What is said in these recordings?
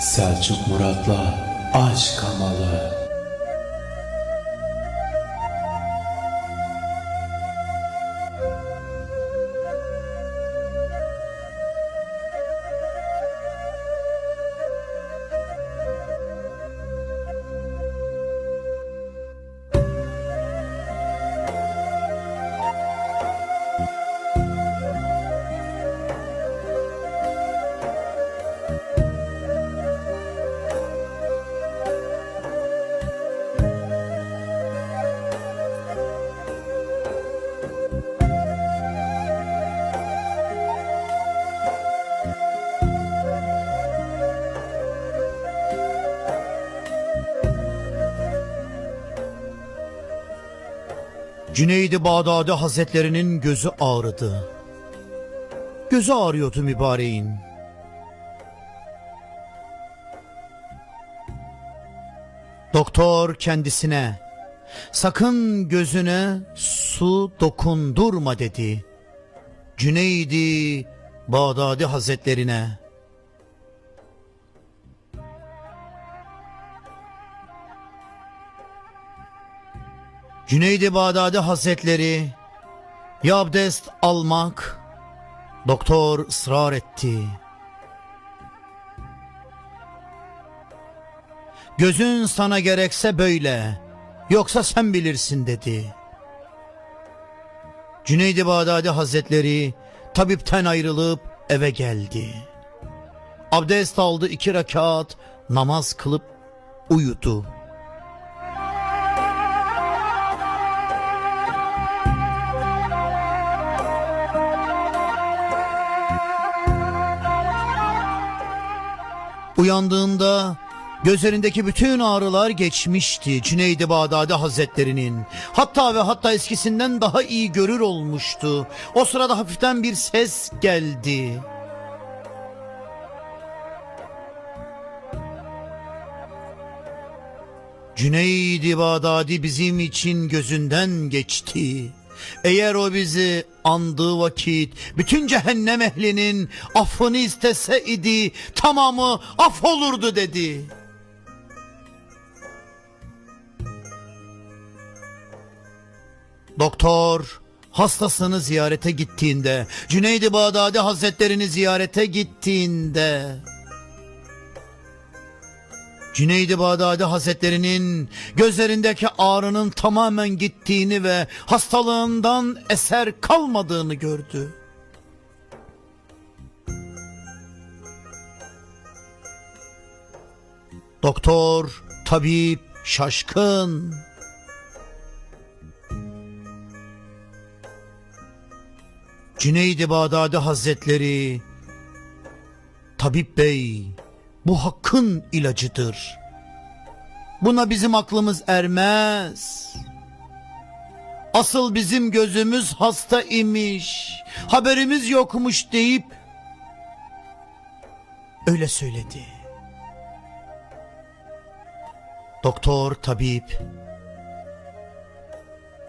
Selçuk Murat'la aşk kamalı. Cüneydi Bağdadi Hazretlerinin gözü ağrıdı. Gözü ağrıyordu mübareğin. Doktor kendisine sakın gözüne su dokundurma dedi. Cüneydi Bağdadi Hazretlerine Cüneydi Bağdadi Hazretleri ya abdest almak doktor ısrar etti. Gözün sana gerekse böyle yoksa sen bilirsin dedi. Cüneydi Bağdadi Hazretleri tabipten ayrılıp eve geldi. Abdest aldı iki rekat namaz kılıp uyudu. Uyandığında gözlerindeki bütün ağrılar geçmişti Cüneydi Bağdadi Hazretlerinin. Hatta ve hatta eskisinden daha iyi görür olmuştu. O sırada hafiften bir ses geldi. Cüneydi Bağdadi bizim için gözünden geçti. Eğer o bizi andığı vakit bütün cehennem ehlinin affını istese idi tamamı af olurdu dedi. Doktor hastasını ziyarete gittiğinde, Cüneydi Bağdadi Hazretlerini ziyarete gittiğinde Cüneydi Bağdadi Hazretlerinin gözlerindeki ağrının tamamen gittiğini ve hastalığından eser kalmadığını gördü. Doktor, tabip şaşkın. Cüneydi Bağdadi Hazretleri, Tabip Bey, bu hakkın ilacıdır. Buna bizim aklımız ermez. Asıl bizim gözümüz hasta imiş, haberimiz yokmuş deyip öyle söyledi. Doktor, tabip,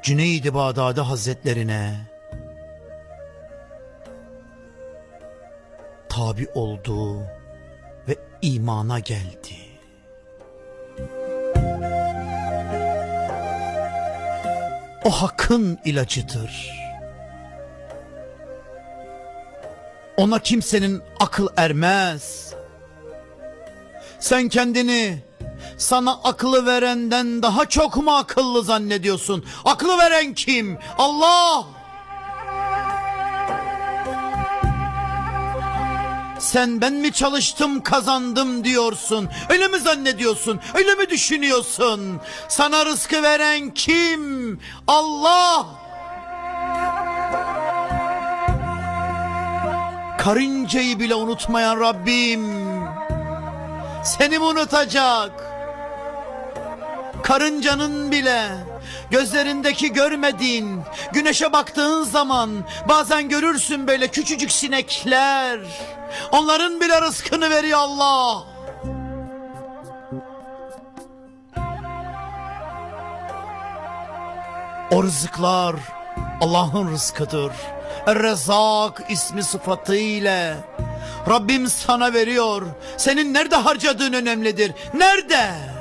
Cüneydi Bağdadi Hazretlerine tabi oldu imana geldi. O hakkın ilacıdır. Ona kimsenin akıl ermez. Sen kendini sana aklı verenden daha çok mu akıllı zannediyorsun? Aklı veren kim? Allah! Sen ben mi çalıştım kazandım diyorsun. Öyle mi zannediyorsun? Öyle mi düşünüyorsun? Sana rızkı veren kim? Allah! Karıncayı bile unutmayan Rabbim seni mi unutacak? Karıncanın bile gözlerindeki görmediğin güneşe baktığın zaman bazen görürsün böyle küçücük sinekler. Onların bile rızkını veriyor Allah. O rızıklar Allah'ın rızkıdır. Er-Rezzak ismi sıfatıyla Rabbim sana veriyor. Senin nerede harcadığın önemlidir. Nerede?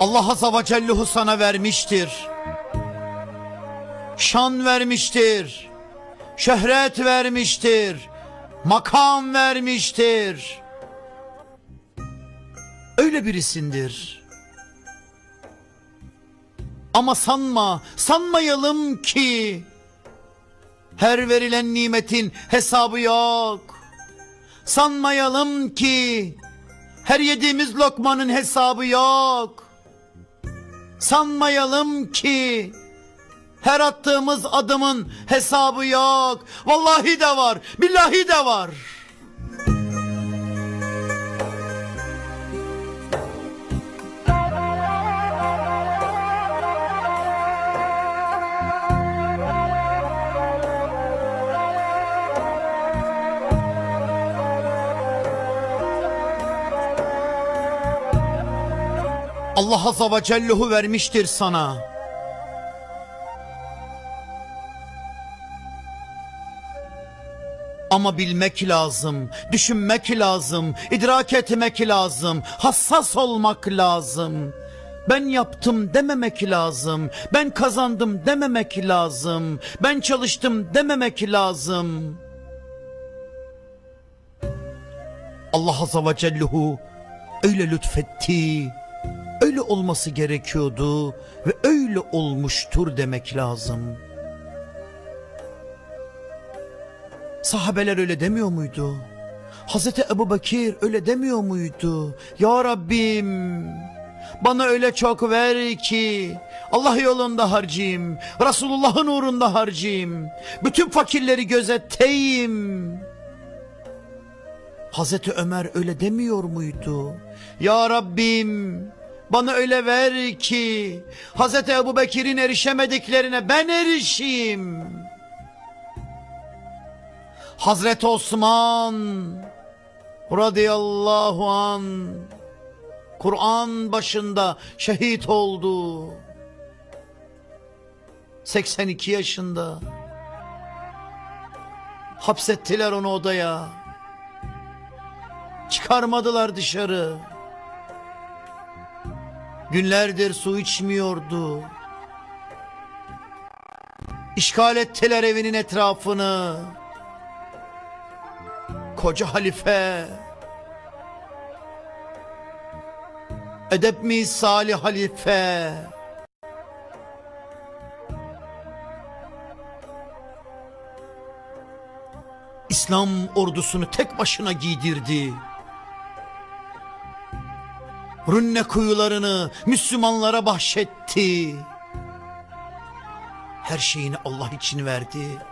Allah Azze ve Cellehu sana vermiştir. Şan vermiştir. Şöhret vermiştir. Makam vermiştir. Öyle birisindir. Ama sanma, sanmayalım ki her verilen nimetin hesabı yok. Sanmayalım ki her yediğimiz lokmanın hesabı yok. Sanmayalım ki her attığımız adımın hesabı yok. Vallahi de var, billahi de var. Allah Azze ve Cellehu vermiştir sana. Ama bilmek lazım, düşünmek lazım, idrak etmek lazım, hassas olmak lazım. Ben yaptım dememek lazım, ben kazandım dememek lazım, ben çalıştım dememek lazım. Allah Azze ve Cellehu öyle lütfetti, öyle olması gerekiyordu ve öyle olmuştur demek lazım. Sahabeler öyle demiyor muydu? Hazreti Ebu Bekir öyle demiyor muydu? Ya Rabbim bana öyle çok ver ki Allah yolunda harcayayım, Resulullah'ın uğrunda harcayayım, bütün fakirleri gözeteyim. Hazreti Ömer öyle demiyor muydu? Ya Rabbim bana öyle ver ki Hazreti Ebu Bekir'in erişemediklerine ben erişeyim. Hazreti Osman radıyallahu an Kur'an başında şehit oldu. 82 yaşında. Hapsettiler onu odaya. Çıkarmadılar dışarı. Günlerdir su içmiyordu. İşgal ettiler evinin etrafını. Koca halife. Edep mi salih halife? İslam ordusunu tek başına giydirdi. Rünne kuyularını Müslümanlara bahşetti. Her şeyini Allah için verdi.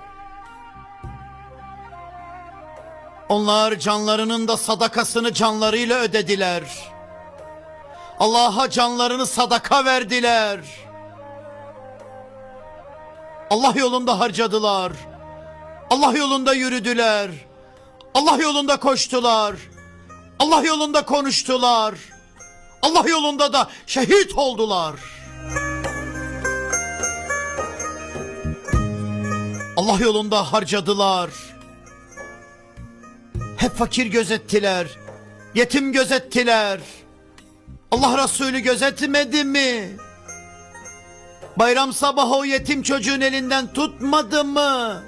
Onlar canlarının da sadakasını canlarıyla ödediler. Allah'a canlarını sadaka verdiler. Allah yolunda harcadılar. Allah yolunda yürüdüler. Allah yolunda koştular. Allah yolunda konuştular. Allah yolunda da şehit oldular. Allah yolunda harcadılar. Hep fakir gözettiler. Yetim gözettiler. Allah Resulü gözetmedi mi? Bayram sabahı o yetim çocuğun elinden tutmadı mı?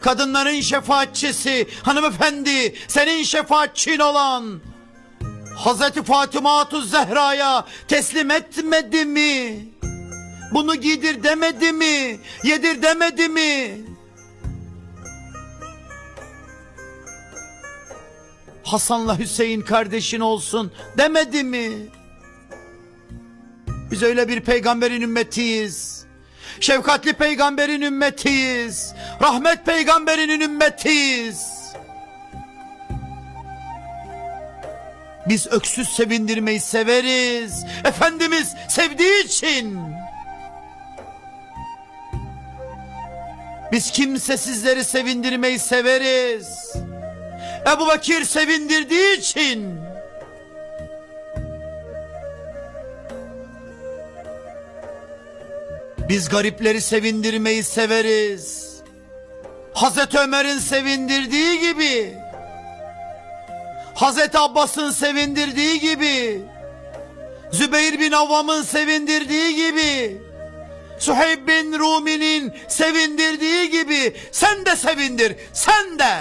Kadınların şefaatçisi, hanımefendi, senin şefaatçin olan Hazreti Fatıma Zehra'ya teslim etmedi mi? Bunu giydir demedi mi? Yedir demedi mi? Hasan'la Hüseyin kardeşin olsun demedi mi? Biz öyle bir peygamberin ümmetiyiz. Şefkatli peygamberin ümmetiyiz. Rahmet peygamberinin ümmetiyiz. Biz öksüz sevindirmeyi severiz. Efendimiz sevdiği için. Biz kimsesizleri sevindirmeyi severiz. Ebu Bakir sevindirdiği için. Biz garipleri sevindirmeyi severiz. Hazreti Ömer'in sevindirdiği gibi. Hazreti Abbas'ın sevindirdiği gibi. Zübeyir bin Avvam'ın sevindirdiği gibi. Suheyb bin Rumi'nin sevindirdiği gibi sen de sevindir, sen de.